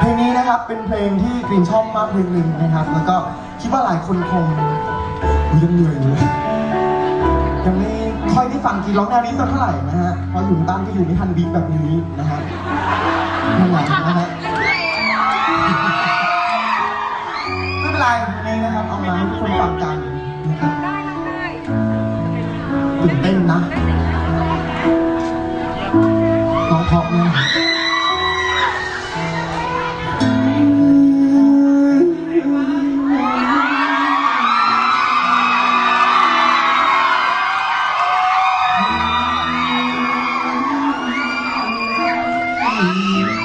เพลงนี้นะครับเป็นเพลงที่กรีนชอบมากเพลงหนึ่งนะครับ แล้วก็คิดว่าหลายคนคงยังเหนื่อยอยู่เลยยังไม่ค่อยได้ฟังกรีนร้องแนวนี้สักเท่าไหร่นะฮะเพราะอยู่บ้านก็อยู่ไม่ทันบีทแบบนี้นะฮะนั่นแหละนะฮะไม่เป็นไรวันนี้นะครับเอามาให้ทุกคนฟังกันนะครับตื่นเต้นนะ จ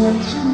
วา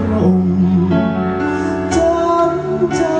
พิรมจำใจ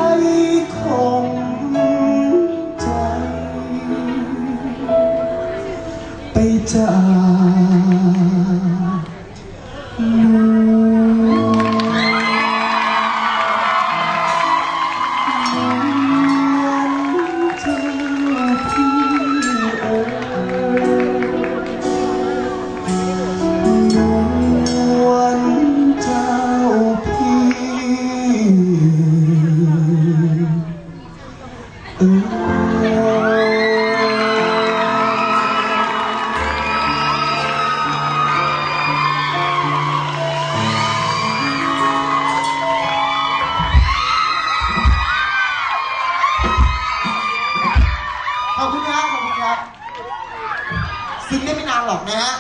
ซึ้งได้ไม่นานหรอกนะฮะ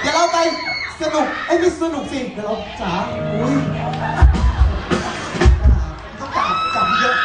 เดี๋ยวเราไปสนุกไอ้ยไม่สนุกสิ เดี๋ยวเราจ๋าอุ้ยต้องจับจับเยอะ